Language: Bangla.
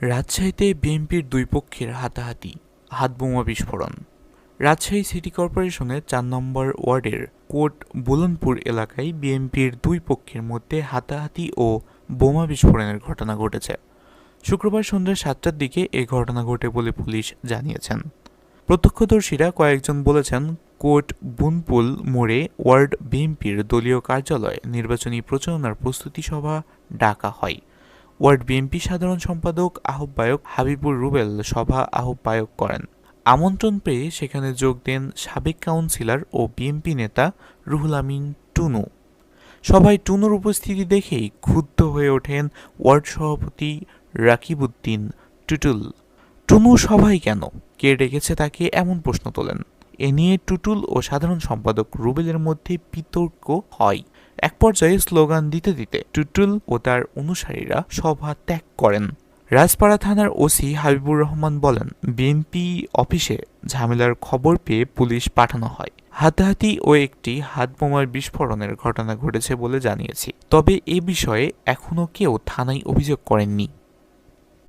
রাজশাহীতে বিএনপির দুই পক্ষের হাতাহাতি হাতবোমা বিস্ফোরণ। রাজশাহী সিটি কর্পোরেশনের চার নম্বর ওয়ার্ডের কোট বুলনপুর এলাকায় বিএনপির দুই পক্ষের মধ্যে হাতাহাতি ও বোমা বিস্ফোরণের ঘটনা ঘটেছে। শুক্রবার সন্ধ্যা সাতটার দিকে এ ঘটনা ঘটে বলে পুলিশ জানিয়েছেন। প্রত্যক্ষদর্শীরা কয়েকজন বলেছেন কোট বুনপুল মোড়ে ওয়ার্ড বিএনপির দলীয় কার্যালয়ে নির্বাচনী প্রচারণার প্রস্তুতি সভা ডাকা হয়। ওয়ার্ড বিএনপি সাধারণ সম্পাদক আহ্বায়ক হাবিবুর রুবেল সভা আহ্বায়ক করেন। আমন্ত্রণ পেয়ে সেখানে যোগ দেন সাবেক কাউন্সিলর ও বিএনপি নেতা রুহুল আমিন টুনু। সভায় টুনুর উপস্থিতি দেখেই ক্ষুব্ধ হয়ে ওঠেন ওয়ার্ড সভাপতি রাকিবউদ্দিন টুটুল। টুনু সভায় কেন? কে ডেকেছে তাকে এমন প্রশ্ন তোলেন। এ নিয়ে টুটুল ও সাধারণ সম্পাদক রুবেলের মধ্যে বিতর্ক হয়। এক পর্যায়ে স্লোগান দিতে দিতে টুটুল ও তার অনুসারীরা সভা ত্যাগ করেন। রাজপাড়া থানার ওসি হাবিবুর রহমান বলেন, বিএনপি অফিসে ঝামেলার খবর পেয়ে পুলিশ পাঠানো হয়। হাতাহাতি ও একটি হাত বোমার বিস্ফোরণের ঘটনা ঘটেছে বলে জানিয়েছি। তবে এ বিষয়ে এখনও কেউ থানায় অভিযোগ করেননি।